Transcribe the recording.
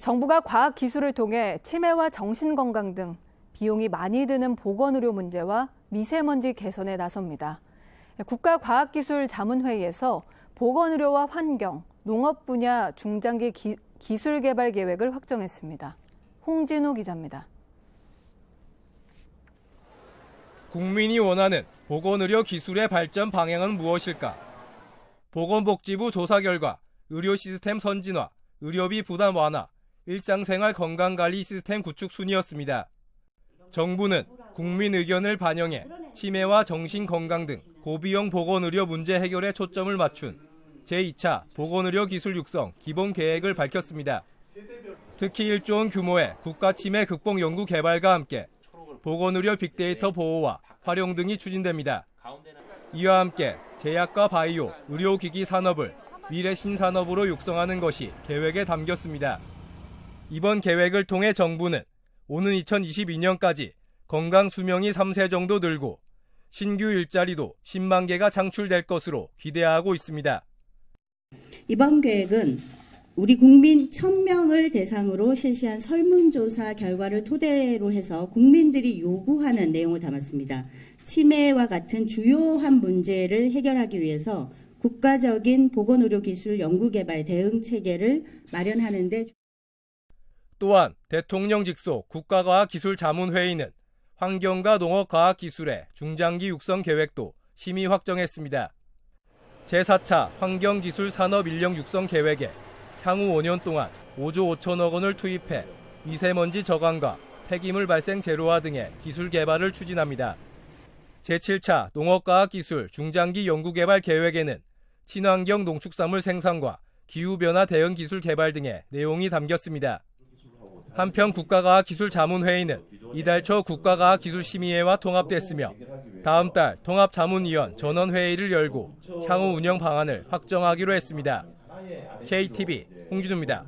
정부가 과학 기술을 통해 치매와 정신 건강 등 비용이 많이 드는 보건 의료 문제와 미세먼지 개선에 나섭니다. 국가과학기술자문회의에서 보건 의료와 환경, 농업 분야 중장기 기, 기술 개발 계획을 확정했습니다. 홍진우 기자입니다. 국민이 원하는 보건의료 기술의 발전 방향은 무엇일까? 보건복지부 조사 결과 의료 시스템 선진화, 의료비 부담 완화, 일상생활 건강관리 시스템 구축 순이었습니다. 정부는 국민 의견을 반영해 치매와 정신건강 등 고비용 보건의료 문제 해결에 초점을 맞춘 제2차 보건의료 기술 육성 기본 계획을 밝혔습니다. 특히 1조 원 규모의 국가 치매 극복 연구 개발과 함께 보건의료 빅데이터 보호와 활용 등이 추진됩니다. 이와 함께 제약과 바이오, 의료기기 산업을 미래 신산업으로 육성하는 것이 계획에 담겼습니다. 이번 계획을 통해 정부는 오는 2022년까지 건강 수명이 3세 정도 늘고 신규 일자리도 10만 개가 창출될 것으로 기대하고 있습니다. 이번 계획은 우리 국민 1000명을 대상으로 실시한 설문조사 결과를 토대로 해서 국민들이 요구하는 내용을 담았습니다. 치매와 같은 주요한 문제를 해결하기 위해서 국가적인 보건의료기술 연구개발 대응 체계를 마련하는 데 또한 대통령 직속 국가과학기술자문회의는 환경과 농업과학기술의 중장기 육성 계획도 심의 확정했습니다. 제4차 환경기술 산업 인력 육성 계획에 향후 5년 동안 5조 5천억 원을 투입해 미세먼지 저감과 폐기물 발생 제로화 등의 기술 개발을 추진합니다. 제7차 농업과학기술 중장기 연구개발 계획에는 친환경 농축산물 생산과 기후변화 대응 기술 개발 등의 내용이 담겼습니다. 한편 국가과학기술자문회의는 이달 초 국가과학기술심의회와 통합됐으며 다음 달 통합자문위원 전원회의를 열고 향후 운영 방안을 확정하기로 했습니다. KTV 홍진우입니다.